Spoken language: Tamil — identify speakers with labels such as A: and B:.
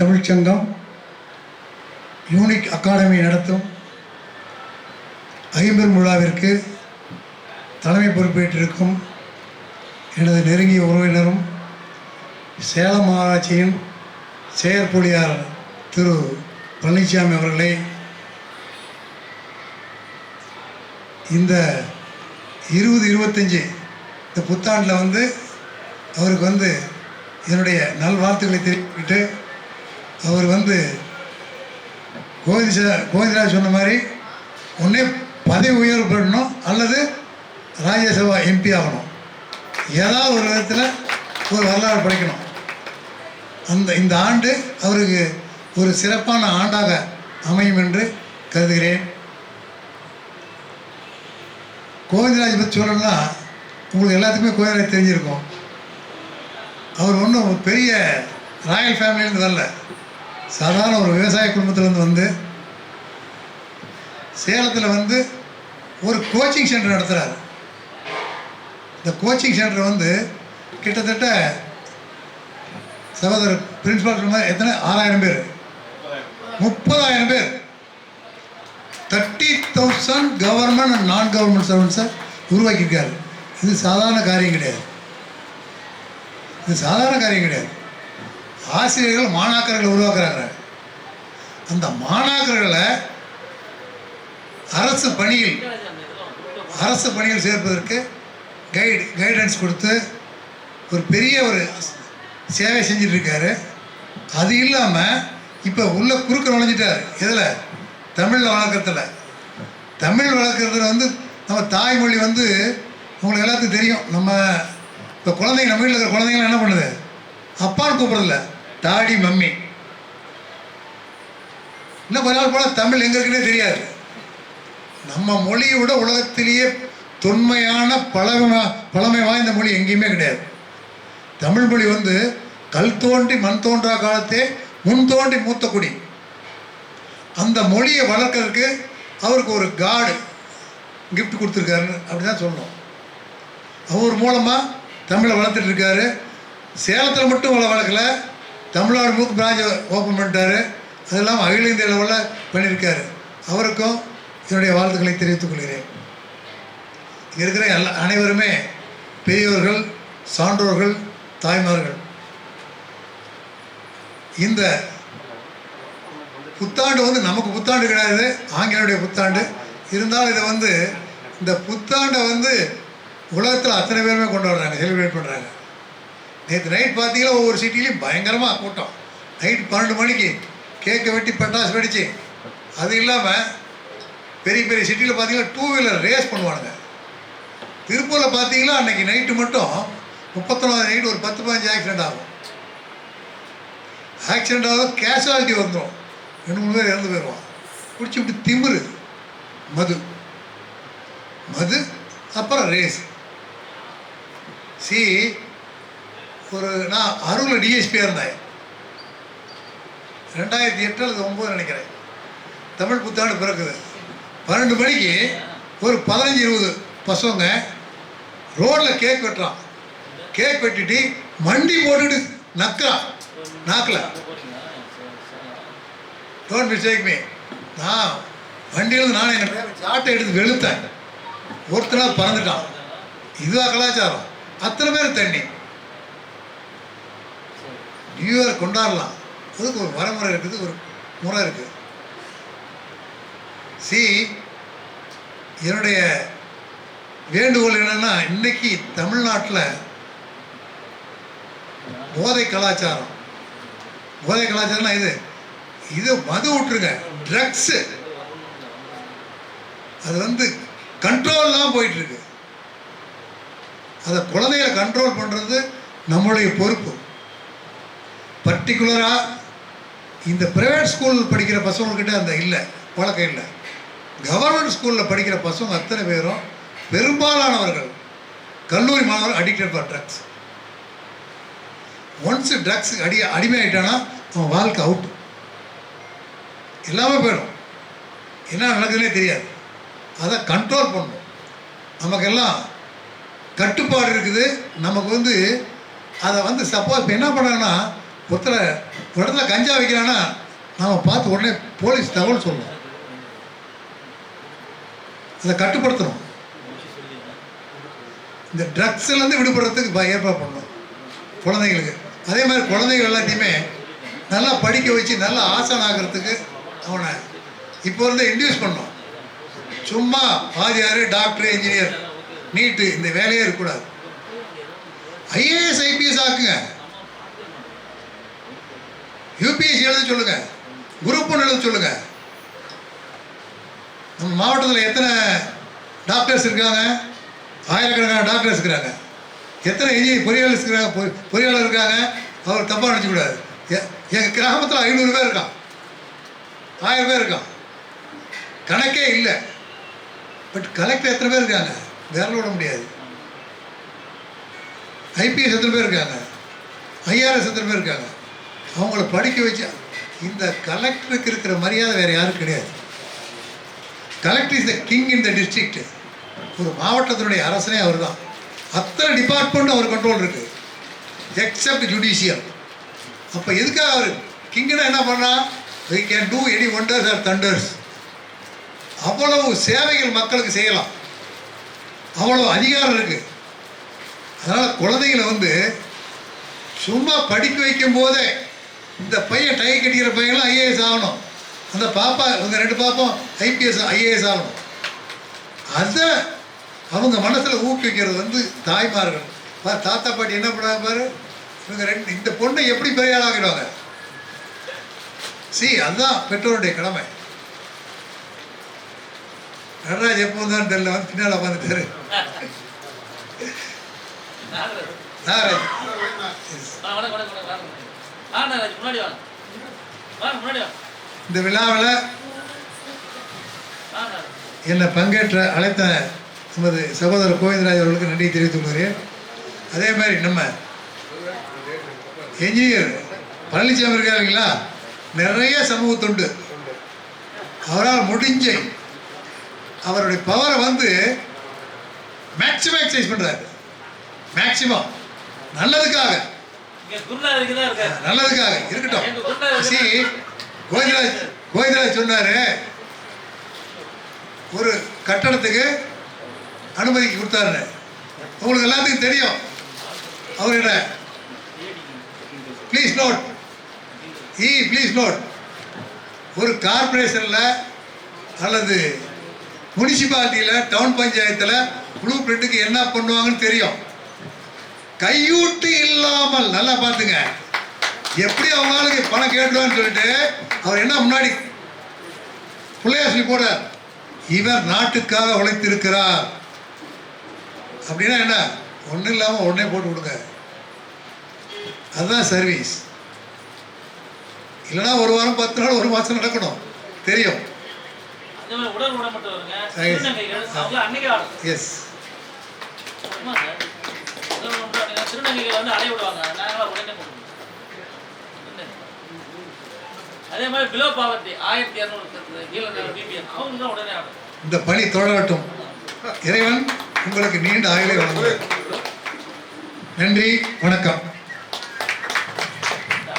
A: தமிழ்ச்சங்கம் யூனிக் அகாடமி நடத்தும் ஐம்பெரும் விழாவிற்கு தலைமை பொறுப்பேற்றிருக்கும் எனது நெருங்கிய உறவினரும் சேலம் மாநகராட்சியின் செயற்பொழியார் திரு பழனிசாமி அவர்களே இந்த இருபது இருபத்தஞ்சி இந்த புத்தாண்டில் வந்து அவருக்கு வந்து என்னுடைய நல்வாழ்த்துக்களை தெரிவிக்கிட்டு அவர் வந்து கோவிந்தா கோவிந்தராஜ் சொன்ன மாதிரி ஒன்றே பதவி உயர்வு பெறணும் அல்லது ராஜ்யசபா எம்பி ஆகணும். ஏதாவது ஒரு விதத்தில் ஒரு வரலாறு படைக்கணும். அந்த இந்த ஆண்டு அவருக்கு ஒரு சிறப்பான ஆண்டாக அமையும் என்று கருதுகிறேன். கோவிந்தராஜ் பற்றி சொல்லணும்னா உங்களுக்கு எல்லாத்துக்குமே கோவிந்தராஜ் தெரிஞ்சிருக்கும். அவர் ஒன்றும் பெரிய ராயல் ஃபேமிலியிலேருந்து வரல சாதாரண ஒரு விவசாய குடும்பத்துலேருந்து வந்து சேலத்தில் வந்து ஒரு கோச்சிங் சென்டர் நடத்துகிறாரு இந்த கோச்சிங் சென்டர் வந்து கிட்டத்தட்ட சகோதரர் பிரின்சிபால் சொன்ன எத்தனை? ஆறாயிரம் பேர். முப்பதாயிரம் பேர். Thirty thousand government and non government சர்வன்ஸை உருவாக்கியிருக்காரு. இது சாதாரண காரியம் கிடையாது. இது சாதாரண காரியம் கிடையாது. ஆசிரியர்கள் மாணாக்கர்களை உருவாக்குறாங்க. அந்த மாணாக்கர்களை அரசு பணியில் அரசு பணியில் சேர்ப்பதற்கு கைடு கைடன்ஸ் கொடுத்து ஒரு பெரிய ஒரு சேவை செஞ்சிட்ருக்காரு. அது இல்லாமல் இப்போ உள்ள குறுக்க நுழைஞ்சிட்டார். எதில்? தமிழில் வளர்க்குறதுல தமிழ் வளர்க்குறதுல வந்து நம்ம தாய்மொழி வந்து உங்களுக்கு எல்லாத்துக்கும் தெரியும். நம்ம இப்போ குழந்தைங்க நம்ம வீட்டில் இருக்கிற குழந்தைங்களாம் என்ன பண்ணுது? அப்பான்னு கூப்பிடல. தாடி மம்மி. இன்னும் கொஞ்ச நாள் போல தமிழ் எங்கே இருக்குன்னே தெரியாது. நம்ம மொழியை விட உலகத்திலேயே தொன்மையான பழமை பழமை வாய்ந்த மொழி எங்கேயுமே கிடையாது. தமிழ் மொழி வந்து கல் தோன்றி மண் தோன்றா காலத்தே முன் தோன்றி மூத்த குடி. அந்த மொழியை வளர்க்கறதுக்கு அவருக்கு ஒரு காடு கிஃப்ட் கொடுத்துருக்காரு அப்படி தான் சொல்லணும். அவர் மூலமாக தமிழை வளர்த்துட்டு இருக்காரு. சேலத்தில் மட்டும் வள வளர்க்கல தமிழ்நாடு மூக்கு பிராஞ்சை ஓப்பன் பண்ணிட்டாரு. அது இல்லாமல் அகில இந்திய லெவலில் பண்ணியிருக்காரு. அவருக்கும் என்னுடைய வாழ்த்துக்களை தெரிவித்துக் கொள்கிறேன். இங்கே இருக்கிற எல்லா அனைவருமே பெரியவர்கள் சான்றோர்கள் தாய்மார்கள் இந்த புத்தாண்டு வந்து நமக்கு புத்தாண்டு கிடையாது. ஆங்கிலனுடைய புத்தாண்டு. இருந்தாலும் இதை வந்து இந்த புத்தாண்டை வந்து உலகத்தில் அத்தனை பேருமே கொண்டு வர்றாங்க செலிப்ரேட் பண்ணுறாங்க நேற்று நைட் பார்த்தீங்கன்னா ஒவ்வொரு சிட்டிலையும் பயங்கரமாக கூட்டம். நைட் பன்னெண்டு மணிக்கு கேக்கை வெட்டி பட்டாசு வெடிச்சு. அது இல்லாமல் பெரிய பெரிய சிட்டியில் பார்த்தீங்கன்னா டூ வீலர் ரேஸ் பண்ணுவானுங்க. திருப்பூரில் பார்த்தீங்கன்னா அன்னைக்கு நைட்டு மட்டும் முப்பத்தொன்னாவது நைட்டு ஒரு பத்து பதினஞ்சு ஆக்சிடென்ட் ஆகும். ஆக்சிடென்ட் ஆகும் கேஷுவாலிட்டி வந்துடும் ரெண்டு மூணு பேர் இறந்து போயிடுவான். குடிச்சு விட்டு திமிரு. மது. மது அப்புறம் ரேஸ் சி ஒரு நான் அரூரில் டிஎஸ்பியாக இருந்தேன் ரெண்டாயிரத்தி எட்டு அல்லது ஒம்பது நினைக்கிறேன். தமிழ் புத்தாண்டு பிறக்குது. பன்னெண்டு மணிக்கு ஒரு பதினஞ்சு இருபது பசங்க ரோட்டில் கேக் வெட்டுறான். கேக் வெட்டிட்டு மண்டி போட்டுட்டு நக்கிறான். நாக்கில். டோன்ட் மிஸ்டேக் மீ நான் வண்டியில் நான் என்ன சாட்டை எடுத்து வெளுத்தேன். ஒருத்தனாக பறந்துட்டான். இதுதான் கலாச்சாரம். அத்தனை பேர் தண்ணி. நியூ இயர் கொண்டாடலாம். அதுக்கு ஒரு வரமுறை இருக்குது ஒரு முறை இருக்குது. சி என்னுடைய வேண்டுகோள் என்னென்னா இன்னைக்கு தமிழ்நாட்டில் போதை கலாச்சாரம். போதை கலாச்சாரம்னா இது. இது மது விட்டுருங்க ட்ரக்ஸு அது வந்து கண்ட்ரோல்லாம் போயிட்டுருக்கு. அதை குழந்தைகளை கண்ட்ரோல் பண்ணுறது நம்மளுடைய பொறுப்பு. பர்டிகுலராக இந்த ப்ரைவேட் ஸ்கூல் படிக்கிற பசங்கள்கிட்ட அந்த இல்லை பழக்கம் இல்லை. கவர்மெண்ட் ஸ்கூலில் படிக்கிற பசங்க அத்தனை பேரும் பெரும்பாலானவர்கள் கல்லூரி மாணவர்கள் addicted for drugs once drugs அடி அடிமையாயிட்டானா அவன் வாழ்க்கை அவுட் எல்லாமே போயிடும். என்ன நடக்குதுன்னே தெரியாது. அதை கண்ட்ரோல் பண்ணணும் நமக்கெல்லாம் கட்டுப்பாடு இருக்குது. நமக்கு வந்து அதை வந்து சப்போஸ் இப்போ என்ன பண்ணாங்கன்னா ஒருத்தரை ஒரு இடத்துல கஞ்சா வைக்கிறான்னா நாம் பார்த்து உடனே போலீஸ் தகவல் சொல்லணும் அதை கட்டுப்படுத்தணும். இந்த ட்ரக்ஸ்லேருந்து விடுபடுறதுக்கு ஏற்பாடு பண்ணணும். குழந்தைங்களுக்கு. அதே மாதிரி குழந்தைகள் எல்லாத்தையுமே நல்லா படிக்க வச்சு நல்லா ஆசன் ஆகிறதுக்கு அவனை இப்போ வந்து இன்டியூஸ் பண்ணோம் சும்மா ஆதியார் டாக்டர் இன்ஜினியர் நீட்டு இந்த வேலையே இருக்கக்கூடாது. IAS IPS ஆக்குங்க. யூபிஎஸ்சி எழுத சொல்லுங்க. குரூப் ஒன்று எழுத சொல்லுங்க. நம்ம மாவட்டத்தில் எத்தனை டாக்டர்ஸ் இருக்காங்க? ஆயிரக்கணக்கான டாக்டர்ஸ் இருக்கிறாங்க. எத்தனை இன்ஜினியர் பொறியாளர் இருக்கிறாங்க? பொறியாளர் இருக்காங்க. அவர் தப்பாக நினச்சிக்கூடாது எங்கள் கிராமத்தில் ஐநூறு பேர் இருக்கான். ஆயிரம் பேர் இருக்கான். கணக்கே இல்லை. பட் கலெக்டர் எத்தனை பேர் இருக்காங்க? விரல் விட முடியாது. ஐபிஎஸ் எத்தனை பேர் இருக்காங்க? ஐஆர்எஸ் எத்தனை பேர் இருக்காங்க? அவங்கள படிக்க வச்சு இந்த கலெக்டருக்கு இருக்கிற மரியாதை வேறு யாரும் கிடையாது. Collector is the king in the district ஒரு மாவட்டத்தினுடைய அரசனே அவர் தான் அத்தனை டிபார்ட்மெண்ட்டும் அவர் கண்ட்ரோல் இருக்குது எக்ஸப்ட் ஜுடிஷியல் அப்போ எதுக்காக அவர்? கிங்னா என்ன பண்ணா? We can do any wonders or thunders அவ்வளவு சேவைகள் மக்களுக்கு செய்யலாம். அவ்வளோ அதிகாரம் இருக்குது அதனால் குழந்தைகளை வந்து சும்மா படிக்க வைக்கும் போதே இந்த பையன் டை கட்டிக்கிற பையன்லாம் ஐஏஎஸ் ஆகணும். அந்த பாப்பா இவங்க ரெண்டு பாப்போம் ஐபிஎஸ் ஐஏஎஸ் ஆகணும். அதை அவங்க மனசில் ஊக்குவிக்கிறது வந்து தாய்மார்கள். தாத்தா பாட்டி என்ன பண்ணாங்க பாரு? இவங்க ரெண்டு இந்த பொண்ணை எப்படி பெரிய ஆளாக்கிடுவாங்க சி அதுதான் பெற்றோருடைய கடமை. நடராஜ் எப்போ வந்தான்னு தெரியல வந்து பின்னால் உட்காந்துட்டாரு
B: நாகராஜ்.
A: இந்த விழாவில். என்னை பங்கேற்ற அழைத்த நமது சகோதரர் கோவிந்தராஜ் அவர்களுக்கு நன்றி தெரிவித்துக் கொள்கிறேன். அதே மாதிரி நம்ம என்ஜினியர் பழனிசாமி இருக்காருங்களா நிறைய சமூக தொண்டு அவரால் முடிஞ்ச அவருடைய பவரை வந்து மேக்சிமம் எக்ஸசைஸ் பண்ணுறாரு மேக்சிமம் நல்லதுக்காக. நல்லதுக்காக இருக்கட்டும். சி கோவிந்தராஜ் கோவிந்தராஜ் சொன்னாரு ஒரு கட்டடத்துக்கு அனுமதி கொடுத்தாருன்னு. உங்களுக்கு எல்லாத்துக்கும் தெரியும். அவர் என்ன ப்ளீஸ் நோட் இ ப்ளீஸ் நோட் ஒரு கார்பரேஷனில் அல்லது முனிசிபாலிட்டியில் டவுன் பஞ்சாயத்தில் ப்ளூ பிரிண்ட்டுக்கு என்ன பண்ணுவாங்கன்னு தெரியும். கையூட்டு இல்லாமல் நல்லா பார்த்துங்க. எப்படி அவங்க ஆளுக்கு பணம் கேட்டுவான்னு சொல்லிட்டு அவர் என்ன முன்னாடி பிள்ளையார் சொல்லி போட இவர் நாட்டுக்காக உழைத்திருக்கிறார். அப்படின்னா என்ன? ஒன்றும் இல்லாமல் உடனே போட்டு கொடுங்க. அதுதான் சர்வீஸ் இல்லைன்னா ஒரு வாரம் பத்து நாள் ஒரு மாதம் நடக்கணும். தெரியும்.
B: அதே ஊனமுற்றவங்க, வந்து அலைய விடுவாங்க. நாங்களாம் உடனே போட்டுருவோம். அதே மாதிரி பிலோ பாவர்ட்டி ஆயிரத்தி இரநூறு கீழே பிபிஎன் அவங்க தான் உடனே ஆகும்
A: இந்த பணி தொடரட்டும் இறைவன் உங்களுக்கு நீண்ட ஆயுளை வழங்குவேன் நன்றி வணக்கம்